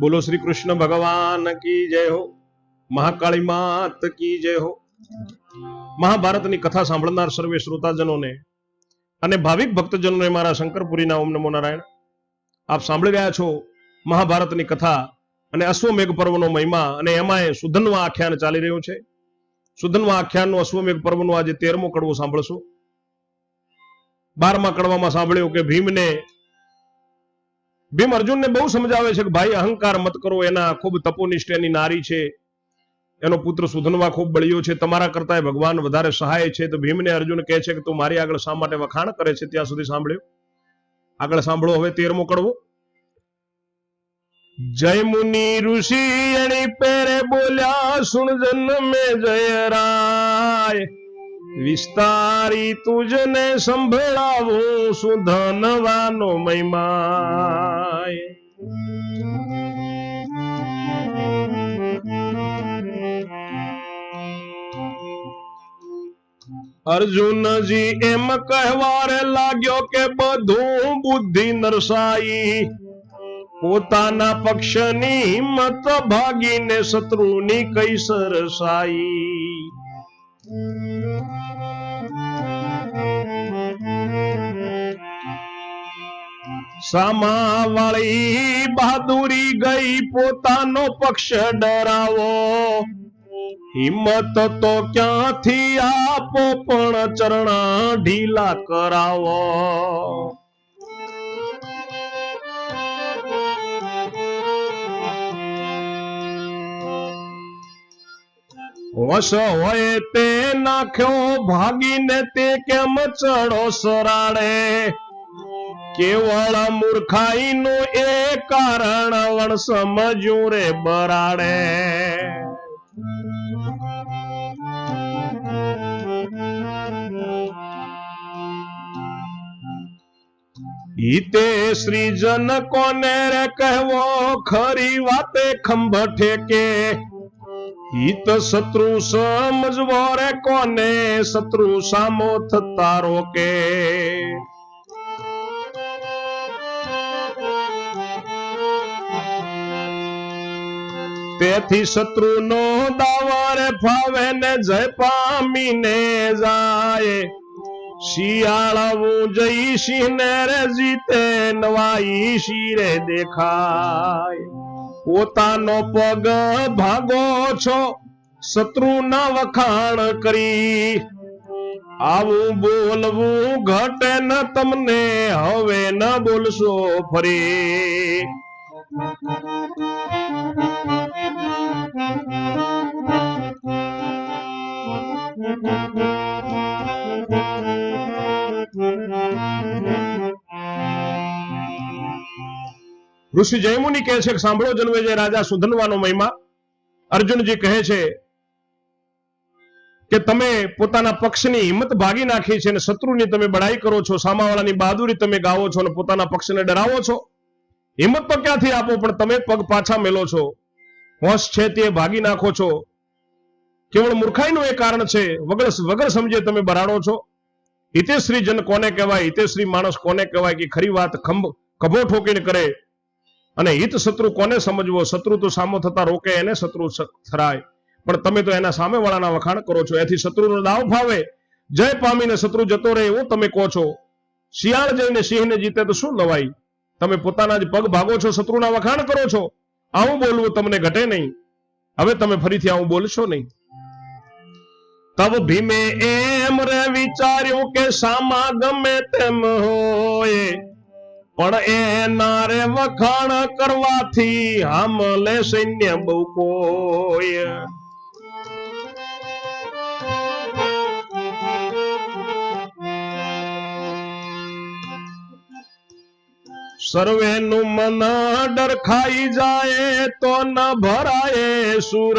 બોલો શ્રી કૃષ્ણ ભગવાન કી જય હો? મહાકાળી માત કી જય હો? મહાભારતની કથા સાંભળનાર સર્વે શ્રોતાજનોને અને ભાવિક ભક્તજનોને મારા શંકરપુરીના ઓમ નમો નારાયણ. આપ સાંભળી રહ્યા છો મહાભારતની કથા અને અશ્વમેઘ પર્વનો મહિમા અને એમાંય સુધનવા આખ્યાન ચાલી રહ્યું છે. સુધન્વા આખ્યાનનો અશ્વમેઘ પર્વનો આજે તેરમો કડવો સાંભળશું. બારમા કડવામાં સાંભળ્યું કે ભીમને ભીમ અર્જુનને બહુ સમજાવે છે કે ભાઈ અહંકાર મત કરો, એના ખૂબ તપોનિષ્ઠ, એની નારી છે, એનો પુત્ર સુધનવા ખૂબ બળ્યો છે, તમારા કરતા ભગવાન વધારે સહાય છે, તો ભીમને અર્જુન કહે છે કે તું મારી આગળ શા માટે વખાણ કરે છે, ત્યાં સુધી સાંભળ્યું? આગળ સાંભળો, હવે તેરમો કડવો જય મુનિ ઋષિ એની પેરે બોલ્યા, સુણ જન્મે જય રાય. વિસ્તારી તુજને સંભળાવું સુધનવાનો મહિમાય. અર્જુનજી એમ કહેવારે લાગ્યો કે બધું બુદ્ધિ નરસાઈ. પોતાના પક્ષની હિંમત ભાગીને શત્રુની કઈ સરસાઈ. સામા વાળી બહાદુરી ગઈ પોતાનો પક્ષ ડરાવો. હિંમત તો ક્યાંથી આપો પણ ચરણા ઢીલા કરાવો. વશ હોય તે નાખ્યો, ભાગીને તે કેમ ચડો સરાડે કેવળ મૂર્ખાઈનું એ કારણ વણ સમજ્યું રે બરાડે હિતે શ્રીજન કોને રે કહેવો? ખરી વાતે ખંભ ઠેકે. હિત શત્રુ સમજવો રે કોને? શત્રુ સામો થતા રોકે. તેથી શત્રુનો દાવર ફાવે ને જય પામીને જાય. શિયાળાવું જઈ સિંહને રે જીતે, નવાઈ શિરે દેખાય. પોતાનો પગ ભાગો છો, શત્રુના વખાણ કરી. આવું બોલવું ઘટે ન તમને, હવે ન બોલશો ફરી. ઋષિ જયમુનિ કહે છે કે સાંભળો જન્મે રાજા સુધનવાનો મહિમા. અર્જુનજી કહે છે કે તમે પોતાના પક્ષની હિંમત ભાગી નાખી છે અને શત્રુની તમે બડાઈ કરો છો, સામાવાળાની બહાદુરી તમે ગાવો છો અને પોતાના પક્ષને ડરાવો છો. હિંમત તો ક્યાંથી આપો પણ તમે પગ પાછા મેલો છો. હોશ છે તે ભાગી નાખો છો. કેવળ મૂર્ખાઈનું એ કારણ છે, વગર વગર સમજે તમે બરાડો છો. હિતેશ્રી જન કોને કહેવાય? હિતેશ્રી માણસ કોને કહેવાય કે ખરી વાત ખંભ ખભો ઠોકીને કરે? અને હિત શત્રુ કોને સમજવો? શત્રુ તો સામો થતા રોકે એને શત્રુ થરાય પણ તમે તો એના સામે વાળાના વખાણ કરો છો. એથી શત્રુનો દાવ ફાવે. જય પામીને શત્રુ જતો રહે એવું તમે કહો છો. શિયાળ જઈને સિંહને જીતે તો શું નવાઈ તમે પોતાના જ પગ ભાગો છો, શત્રુના વખાણ કરો છો. આવું બોલવું તમને ઘટે નહીં. હવે તમે ફરીથી આવું બોલશો નહીં. તબ ભીમે એમ રે વિચાર્યું કે સામા ગમે તેમ હોય. પણ એના રે વખાણ કરવાથી હામલે સૈન્ય બહુ કોઈ. સર્વેનું મન ડરખાઈ જાય તો ન ભરાય સુર.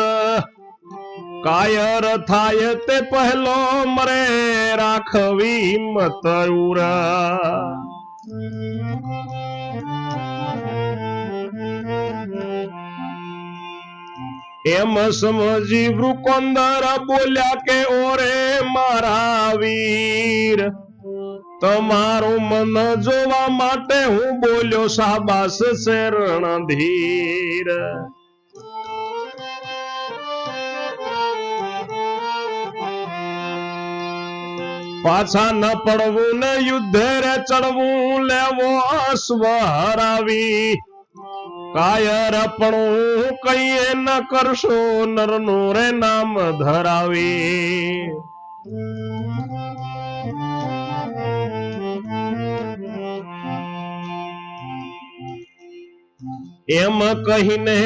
કાયર થાય તે પહેલો મરે રાખવી મત ઉરા એમ સમજી વૃકોંદર બોલ્યા કે, ઓરે મારા વીર, તમારું મન જોવા માટે હું બોલ્યો શાબાસ શરણ પાછા ન પડવું ને યુદ્ધે રે ચડવું, લેવો અશ્વ હરાવી કાયરપણું કહીએ ન કરશો, નરનું રે નામ ધરાવી. એમ કહીને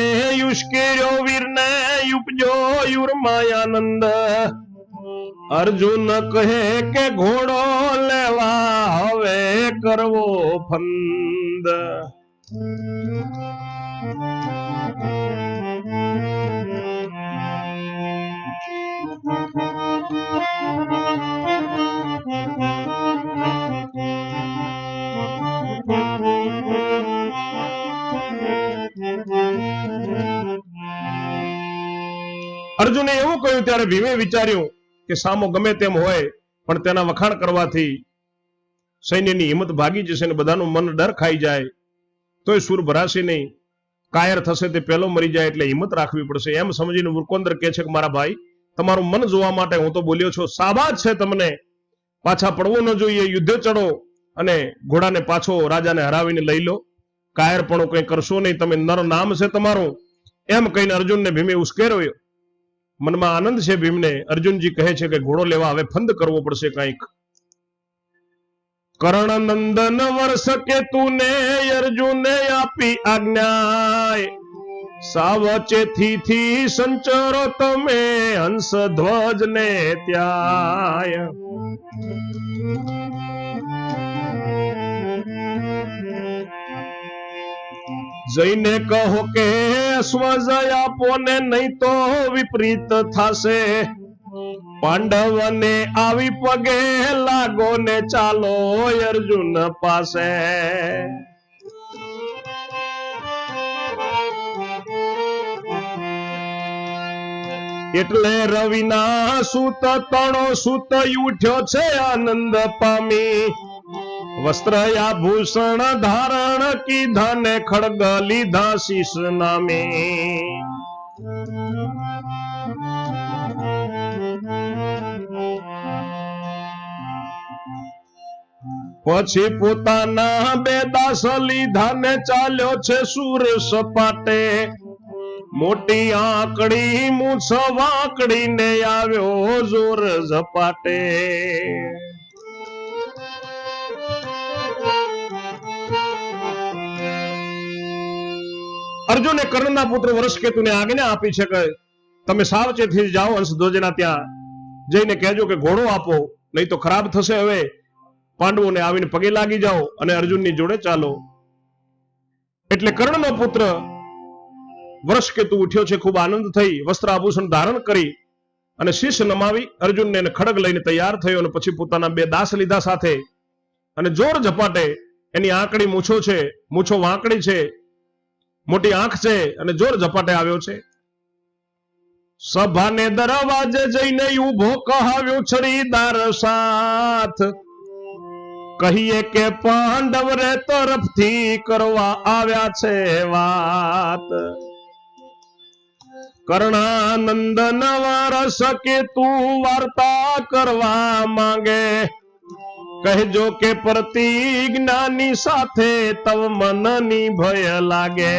યુષ્કેર્યો વીરને, યુપજો યુરમાયાનંદ. અર્જુન કહે કે ઘોડો લેવા હવે કરવો ફંદ. અર્જુને એવું કહ્યું ત્યારે ભીમે વિચાર્યું કે સામો ગમે તેમ હોય, પણ તેના વખાણ કરવાથી સૈન્યની હિંમત ભાગી જશે ને બધાનું મન ડર ખાઈ જાય, તોય સુર ભરાશે નહીં. કાયર થશે તે પહેલો મરી જાય એટલે હિંમત રાખવી પડશે. એમ સમજીને વૃકોંદર કહે છે કે, મારા ભાઈ, તમારું મન જોવા માટે હું તો બોલ્યો છું. સાબાદ છે તમને. પાછા પડવું ન જોઈએ. યુદ્ધે ચડો અને ઘોડાને પાછો રાજાને હરાવીને લઈ લો. કાયર પણ કંઈ કરશો નહીં. તમે નર નામ છે તમારું. એમ કહીને અર્જુનને ભીમે ઉશ્કેર્યો. મનમાં આનંદ છે ભીમને? અર્જુનજી કહે છે કે ઘોડો લેવા હવે ફંદ કરવો પડશે કંઈક. કર્ણ નંદન વર્ષ કે તુને અર્જુને આપી આજ્ઞા સાવચેથી થી સંચરો તમે હંસ ધ્વજ ને ત્યાય. જઈને કહો કે સ્વજય આપો ને નહીં તો વિપરીત થશે. પાંડવને આવી પગે લાગો ને ચાલો અર્જુન પાસે. એટલે રવિના સુત તણો સુત ઉઠ્યો છે આનંદ પામી. વસ્ત્ર આભૂષણ ધારણ કીધા ને ખડગ લીધા શીશ નામે. પછી પોતાના બે દાસ લીધા ને ચાલ્યો છે સુર સપાટે. મોટી આંકડી મૂછ વાંકડી ને આવ્યો જોર ઝપાટે. અર્જુને કર્ણના પુત્ર વરસકેતુને આજ્ઞા આપી છે કે તમે સાવચેતથી જાઓ હંસધ્વજના ત્યાં જઈને કહેજો કે ઘોડો આપો, નહીં તો ખરાબ થશે હવે. પાંડવોને આવીને પગે લાગી જાઓ અને અર્જુનની જોડે ચાલો. એટલે કર્ણનો પુત્ર વર્ષકેતુ ઉઠ્યો છે, ખૂબ આનંદ થઈ વસ્ત્ર આભૂષણ ધારણ કરી અને શીશ નમાવી અર્જુનને ખડગ લઈને તૈયાર થયો અને પછી પોતાના બે દાસ લીધા સાથે. અને જોર ઝપાટે એની આંકડી મૂછો છે, મૂછો વાંકડી છે મોટી આંખ છે અને જોર ઝપાટે આવ્યો છે. સભાને દરવાજે જઈને ઊભો કહાવ્યો છડીદાર સાથ. કહીએ કે પાંડવ રે તરફથી કરવા આવ્યા છે વાત. કર્ણાનંદ નવા રસ કે તું વાર્તા કરવા માંગે. કહેજો કે પ્રતિજ્ઞાની સાથે તવ મનની ભય લાગે.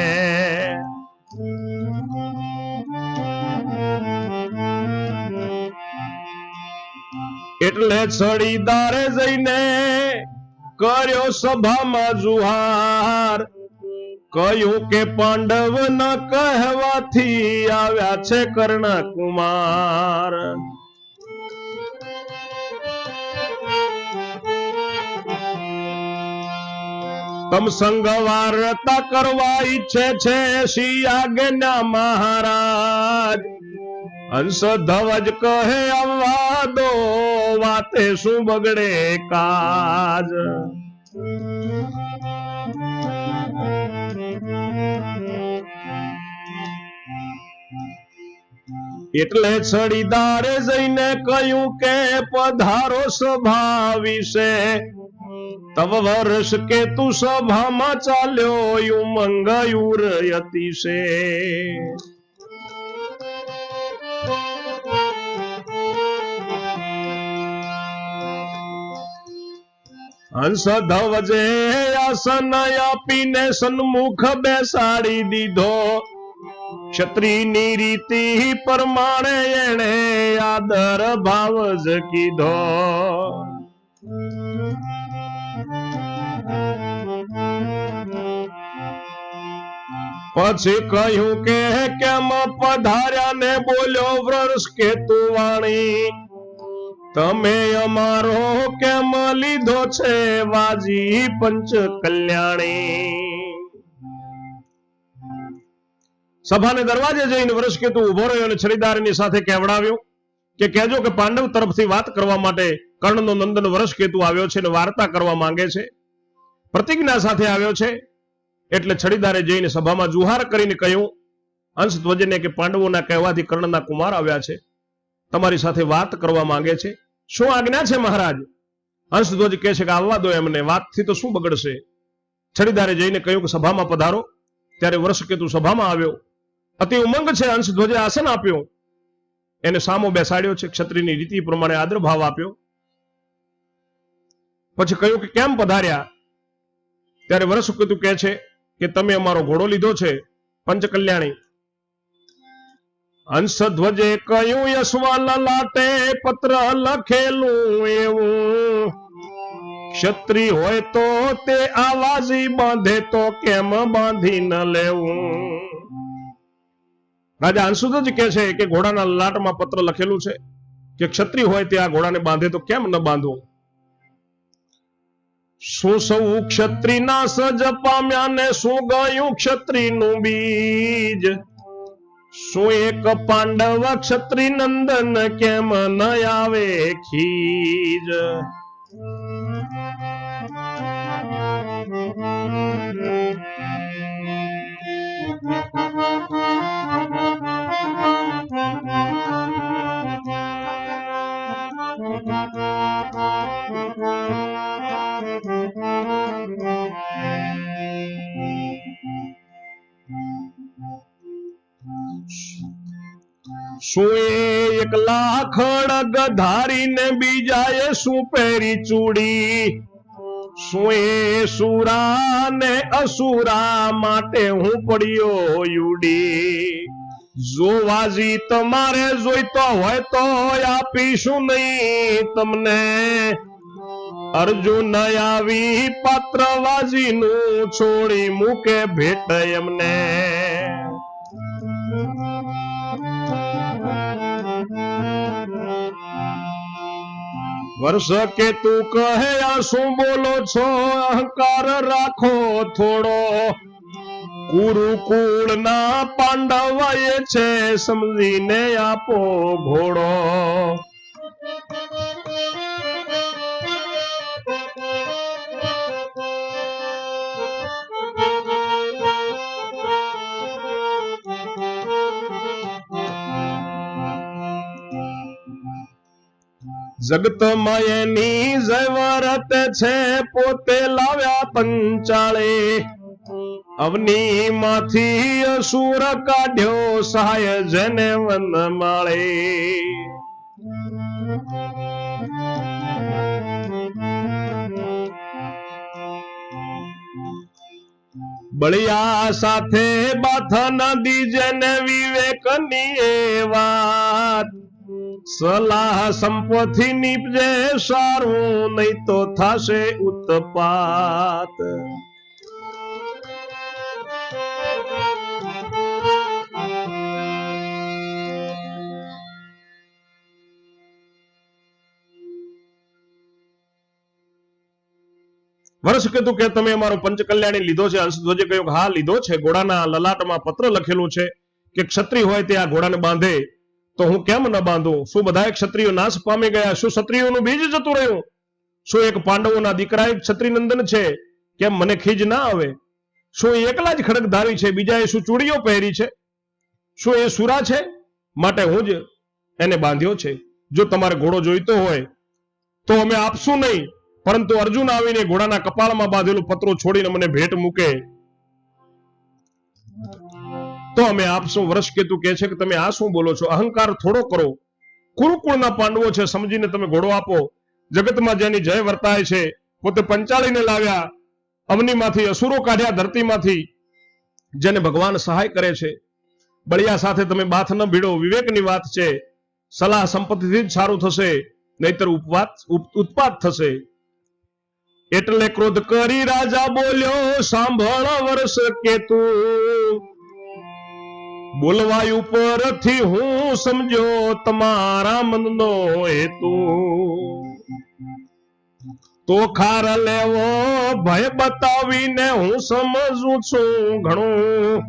એટલે છડીદારે જઈને કર્યો સભામાં જુહાર. કહ્યું કે પાંડવ ન કહેવાથી આવ્યા છે કર્ણ કુમાર તમ સંગ વાર્તા કરવા ઈચ્છે છે શિયાજ્ઞા મહારાજ. હંસ ધવજ કહે આવવા દો, વાતે શું બગડે કાજ. એટલે સડીદારે જઈને કહ્યું કે પધારો સભા વિશે. તવ વર્ષ કે તું સભામાં ચાલ્યો ઉમંગ અતિશે. હંસ ધવજે આસન આપીને સન્મુખ બેસાડી દીધો. ક્ષત્રિયની રીતિ પ્રમાણે એણે આદર ભાવ જ કીધો. પછી કહ્યું કે કેમ પધાર્યા ને બોલ્યો વૃષ કે તું વાણી. તમે અમારો કેમ લીધો છે વાજી પંચ કલ્યાણી? સભાને દરવાજે જઈને વર્ષ ઊભો રહ્યો અને છરીદારની સાથે કહેવડાવ્યું કે કહેજો કે પાંડવ તરફથી વાત કરવા માટે કર્ણનો નંદન વર્ષ આવ્યો છે અને વાર્તા કરવા માંગે છે. પ્રતિજ્ઞા સાથે આવ્યો છે એટલે છડીદારે જઈને સભામાં જુહાર કરીને કહ્યું, અંશ ધ્વજને કે પાંડવોના કહેવાથી કર્ણના કુમાર આવ્યા છે. તમારી સાથે વાત કરવા માંગે છે. શું આજ્ઞા છે મહારાજ? હંસધ્વજ કહે છે કે આવવા દો એમને, વાતથી તો શું બગડશે? છડીદારે જઈને કહ્યું કે સભામાં પધારો. ત્યારે વર્ષકેતુ સભામાં આવ્યો. અતિ ઉમંગ છે હંસધ્વજે આસન આપ્યું. એને સામો બેસાડ્યો છે, ક્ષત્રિયની રીતિ પ્રમાણે આદર આપ્યો. પછી કહ્યું કે કેમ પધાર્યા? ત્યારે વરસુકેતુ કેતુ કહે છે કે તમે અમારો ઘોડો લીધો છે, પંચકલ્યાણી. હંસધ્વજે કહ્યું, યશવાલ લાટે પત્ર લખેલું એવું. ક્ષત્રિય હોય તો તે આવાજી બાંધે, તો કેમ બાંધી ન લેવું? રાજા જ કહે છે કે ઘોડાના લાટમાં પત્ર લખેલું છે કે ક્ષત્રિય હોય તે આ ઘોડાને બાંધે તો કેમ ન બાંધવું શું સૌ ક્ષત્રિના સજ પામ્યા ને શું ગયું ક્ષત્રિયનું બીજ? શું એક પાંડવ ક્ષત્રિ નંદન કેમ ન આવે ખીજ? શું એ એક લાખડ ધારીને બીજાએ શું પહેરી ચૂડી? સુએ સુરા ને અસુરા માટે હું પડ્યો યુડી. જોવાજી તમારે જોઈતો હોય તો આપીશું નહીં તમને. અર્જુન આવી પાત્ર વાજીનું છોડી મૂકે ભેટ એમને. વર્ષ કે તું કહે, આ શું બોલો છો? અહંકાર રાખો થોડો. કુરુકુળ ના પાંડવ એ છે, સમજીને આપો ઘોડો જગતમાં જવરત છે, પોતે લાવ્યા પંચાળે. અવની માંથી અસુર કાઢ્યો સહાય જને વન માળે. બળિયા સાથે બાથા નદી જન વિવેકની વાત. સલાહ સંપોથી નીપજે સારું, નહીં તો થશે ઉત્પાત. વર્ષ કીધું કે તમે અમારો પંચકલ્યાણી લીધો છે હંસધ્વજે કહ્યું હા, લીધો છે. ઘોડાના લલાટમાં પત્ર લખેલું છે કે ક્ષત્રિય હોય તે આ ઘોડાને બાંધે. તો હું કેમ ન બાંધું? શું બધા ક્ષત્રિયો નાશ પામી ગયા? શું ક્ષત્રિયોનું બીજ જતું રહ્યું? શું એક પાંડવોના દીકરા એક ક્ષત્રિનંદન છે? કેમ મને ખીજ ના આવે? શું એકલા જ ખડકધારી છે? બીજાએ શું ચૂડીઓ પહેરી છે? શું એ સુરા છે? માટે હું જ એને બાંધ્યો છે. જો તમારે ઘોડો જોઈતો હોય, તો અમે આપશું નહીં. પરંતુ અર્જુન આવીને ઘોડાના કપાળમાં બાંધેલું પત્રો છોડીને મને ભેટ મૂકે. તો અમે આપશું વર્ષ કેતુ કહે છે કે તમે આ શું બોલો છો? અહંકાર થોડો કરો. કુરુકુળના પાંડવો છે, સમજીને તમે ઘોડો આપો. જગતમાં જેની જય વર્તાય છે, પોતે પંચાળીને લાવ્યા અમનીમાંથી અસુરો કાઢ્યા ધરતીમાંથી, જેને ભગવાન સહાય કરે છે. બળિયા સાથે તમે બાથ ન ભીડો, વિવેકની વાત છે. સલાહ સંપત્તિથી જ સારું થશે, નહીતર ઉપવાત, ઉપ- ઉત્પાત થશે. એટલે ક્રોધ કરી રાજા બોલ્યો, સાંભળ વર્ષ કેતુ. બોલવાય ઉપરથી હું સમજો તમારા મનનો હેતુ. તો ખાર લેવો, ભય બતાવીને હું સમજું છું ઘણું.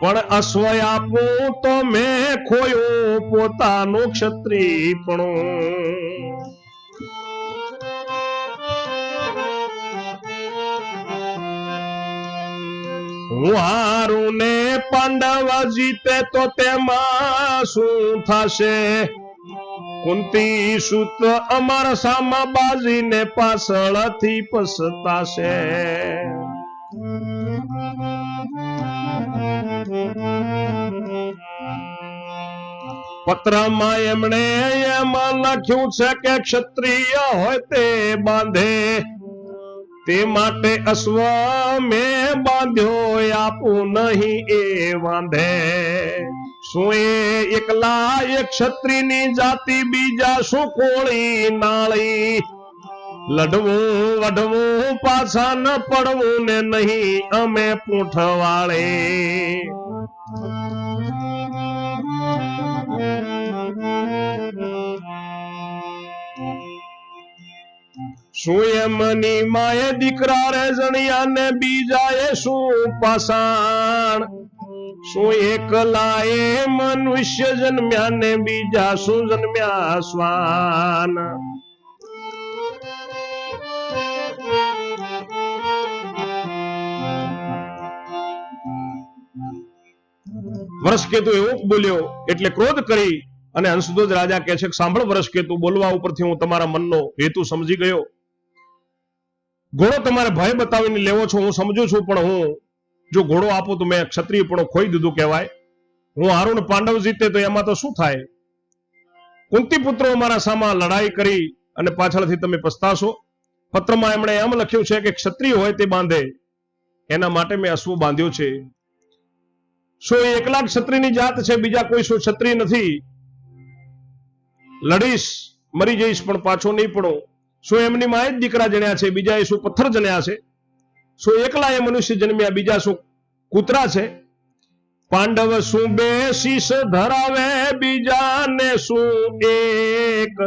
પણ અશ્વય આપું તો મેં ખોયું પોતાનું ક્ષત્રિયપણું. હારું ને પાંડવ જીતે તો તેમાં શું થશે? કુંતી સુત અમારા સામા બાજીને પાછળથી પસતાશે. પત્રમાં એમણે એમાં લખ્યું છે કે ક્ષત્રિય હોય તે બાંધે. તે માટે અશ્વ મેં બાંધ્યો આપું નહીં એ વાંધે. શું એ એકલા એક ક્ષત્રિયની જાતિ, બીજા શું કોળી નાળી? લડવું, વઢવું, પાછા ન પડવું ને નહીં અમે પૂંઠવાળે. શું એમની માએ દીકરા રે જણિયા ને બીજા એ શું પાસાણ? શું એકલા એ મનુષ્ય જન્મ્યા ને બીજા શું જન્મ્યા? સ્વાન વર્ષ કેતુ એવું બોલ્યો એટલે ક્રોધ કરી અને હંસધ્વજ રાજા કહે છે કે વર્ષ કેતુ, બોલવા ઉપરથી હું તમારા મનનો હેતુ સમજી ગયો. ઘોડો તમારે ભય બતાવીને લેવો છો, હું સમજુ છું, પણ હું જો ઘોડો આપું તો મેં ક્ષત્રિય પણ ખોઈ દીધું કહેવાય. હું હારું પાંડવ જીતે તો એમાં તો શું થાય? કુંતી પુત્રો અમારા સામા લડાઈ કરી અને પાછળથી તમે પસ્તાશો. પત્રમાં એમણે એમ લખ્યું છે કે ક્ષત્રિય હોય તે બાંધે. એના માટે મેં અશ્વ બાંધ્યો છે. શું એ એકલા ક્ષત્રિયની જાત છે? બીજા કોઈ શું ક્ષત્રિય નથી? લડીશ, મરી જઈશ, પણ પાછો નહીં પડો. શું એમની માએ જ દીકરા જણ્યા છે, બીજા એ શું પથ્થર જણ્યા છે? શું એકલા એ મનુષ્ય જન્મ્યા, બીજા શું કૂતરા છે? પાંડવ શું બે શીશ ધરાવે, બીજાને શું એક?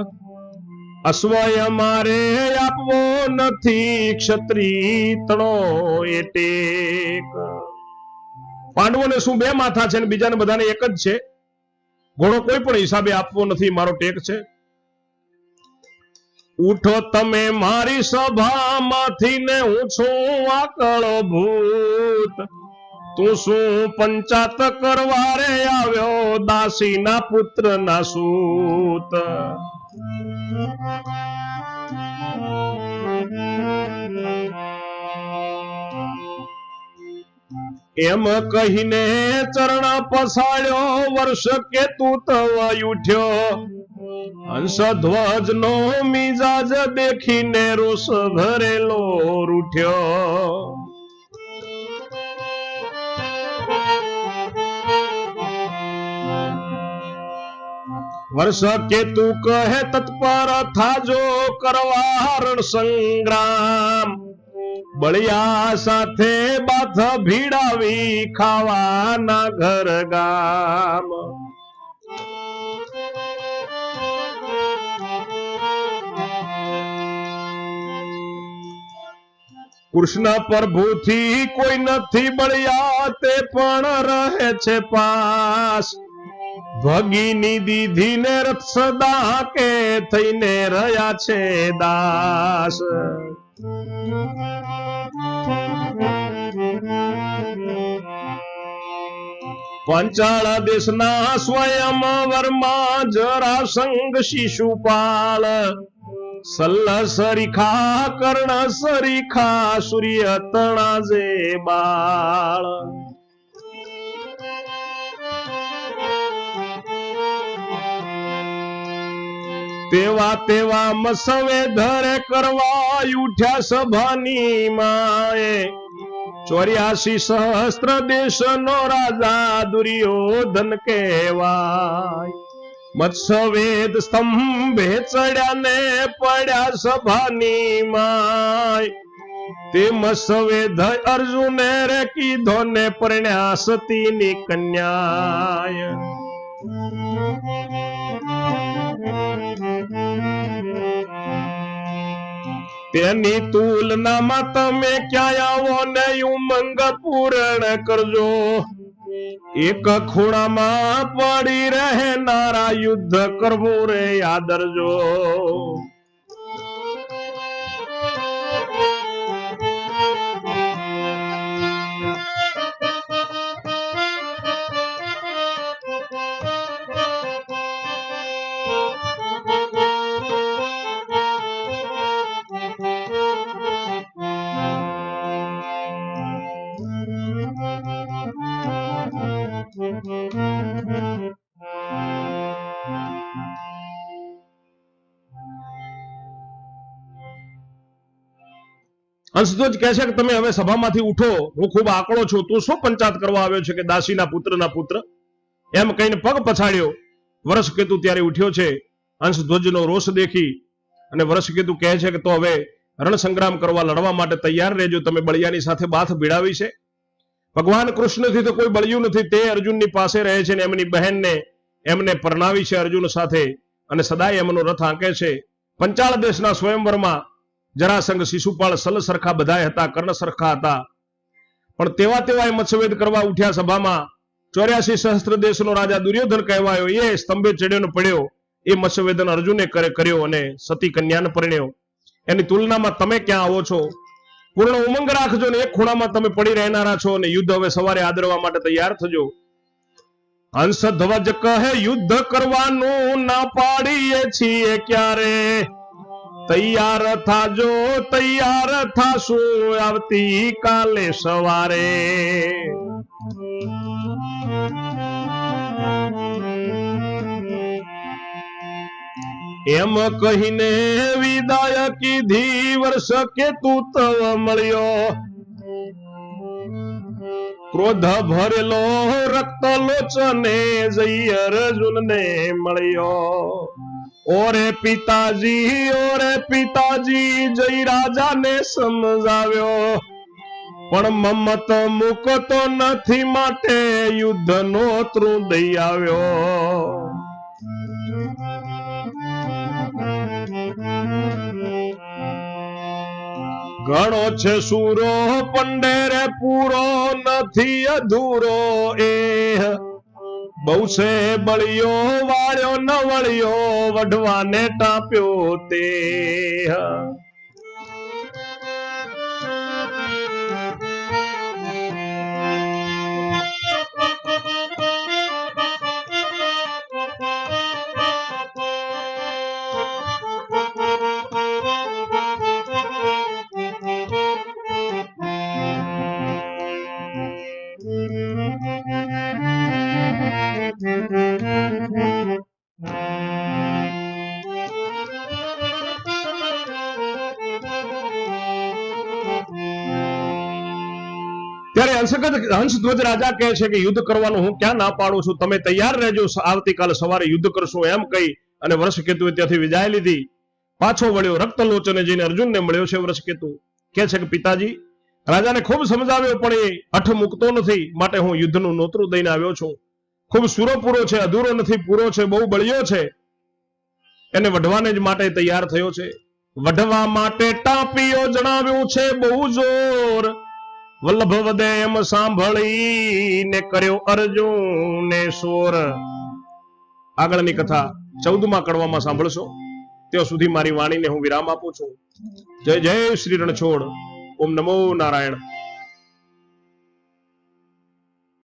અશ્વય મારે આપવો નથી, ક્ષત્રિય તણો એ ટેક. પાંડવોને શું બે માથા છે ને બીજાને બધાને એક જ છે? ઘોડો કોઈ પણ હિસાબે આપવો નથી, મારો ટેક છે. ઉઠો તમે મારી સભામાંથી ને હું છું આકળો ભૂત. તું શું પંચાત કરવા રે આવ્યો દાસીના પુત્રના સૂત? એમ કહીને ચરણ પસાડ્યો વર્ષ કે તું તવાય ઉઠ્યો હંસધ્વજ નો મિજાજ દેખીને રોષ ભરેલો રૂઠ્યો. વર્ષ કે તું કહે તત્પર થાજો કરવારણ સંગ્રામ. બળિયા સાથે બાથ ભીડાવી ખાવાના ઘર ગામ. કૃષ્ણ પ્રભુથી કોઈ નથી બળ્યા, તે પણ રહે છે પાસ. ભગીની દીધી ને સદા કે થઈને રહ્યા છે દાસ. પંચાળ દેશના સ્વયં વર્મા જરાસંગ શિશુપાલ. સલ્લ સરીખા, કર્ણ સરીખા, સૂર્ય તણા જે બાળ. તેવા તેવા મસવે ધરે કરવા ઉઠ્યા સભાની માએ. ચોર્યાસી સહસ્ત્ર દેશ નો રાજા દુર્યોધન કહેવાય. મત્સ્યવેદ સ્તંભે ચડ્યા પડ્યા સભાની માય. તે મત્સવેદ અર્જુને રે કીધો ને પરણ્યા સતીની કન્યાય. તેની તુલનામાં તમે ક્યાં આવો ને ઉમંગ પૂરણ કરજો. એક ખૂણામાં પડી રહેનારા યુદ્ધ કરવું રે આદરજો હંસધ્વજ કહે છે કે તમે હવે સભામાંથી ઉઠો. હું ખૂબ આકળો છું. તું શું પંચાત કરવા આવ્યો છે કે દાસીના પુત્રના પુત્ર? એમ કહીને પગ પછાડ્યો. વર્ષ કેતુ ત્યારે ઉઠ્યો છે. હંસધ્વજનો રોષ દેખી અને વર્ષ કેતુ કહે છે કે તો હવે રણસંગ્રામ કરવા લડવા માટે તૈયાર રહેજો. તમે બળિયાની સાથે બાથ ભીડાવી છે. ભગવાન કૃષ્ણથી તો કોઈ બળ્યું નથી. તે અર્જુનની પાસે રહે છે ને એમની બહેનને એમને પરણાવી છે અર્જુન સાથે અને સદાય એમનો રથ આંકે છે. પંચાળ દેશના સ્વયંવરમાં જરાસંઘ શિશુપાળ સલ સરખા બધા હતા, કર્ણ સરખા હતા. પણ તેવા તેવા એ મત્સ્યવેદ કરવા ઉઠ્યા સભામાં ચોર્યાસી સહસ્ત્ર દેશનો રાજા દુર્યોધન કહેવાયો, એ સ્તંભે ચડ્યો પડ્યો. એ મત્સ્યવેદન અર્જુને કરે, કર્યો અને સતી કન્યાને પરણ્યો. એની તુલનામાં તમે ક્યાં આવો છો? પૂર્ણ ઉમંગ રાખજો ને એક ખૂણામાં તમે પડી રહેનારા છો અને યુદ્ધ હવે સવારે આદરવા માટે તૈયાર થજો. હંસ ધ્વજ કહે, યુદ્ધ કરવાનું ના પાડીએ છીએ ક્યારે? તૈયાર થાજો, તૈયાર થાશું આવતી કાલે સવારે. એમ કહીને વિદાય કીધી વર્ષ કે તું તવ મળ્યો. ક્રોધ ભરેલો, રક્ત લોચને જઈ અર્જુન ને મળ્યો. ઓરે પિતાજી ઓરે પિતાજી જય રાજાને સમજાવ્યો. પણ મમત મુકતો નથી માટે યુદ્ધ નો ત્રુ દઈ આવ્યો. ઘણો છે સુરો, પંડેરે પૂરો, નથી અધૂરો એ. બહુ છે બળિયો વાળ્યો ન વળ્યો વઢવાને ટાપ્યો તે. હંસગત હંસધ્વજ રાજા કહે છે કે યુદ્ધ કરવાનું હું ક્યાં ના પાડું છું? તમે તૈયાર રહેજો. આવતીકાલે સવારે યુદ્ધ કરશો એમ કહી અને વર્ષકેતુએ ત્યાંથી વિદાય લીધી. પાછો વળ્યો. રક્તલોચને જઈને અર્જુનને મળ્યો છે વર્ષકેતુ. કે છે કે પિતાજી, રાજાને ખૂબ સમજાવ્યો, પણ એ અઠ મૂકતો નથી. માટે હું યુદ્ધનું નોતરું દઈને આવ્યો છું. ખૂબ સુરો પૂરો છે, અધૂરો નથી, પૂરો છે, બહુ બળ્યો છે. એને વઢવાને જ માટે તૈયાર થયો છે. વઢવા માટે ટાપીઓ જણાવ્યું છે, બહુ જોર. વલ્લભ વદે એમ સાંભળીને કર્યો અર્જુને સોર આગળની કથા ચૌદમાં કડવામાં સાંભળશો. ત્યાં સુધી મારી વાણીને હું વિરામ આપું છું. જય જય શ્રી રણછોડ. ઓમ નમો નારાયણ.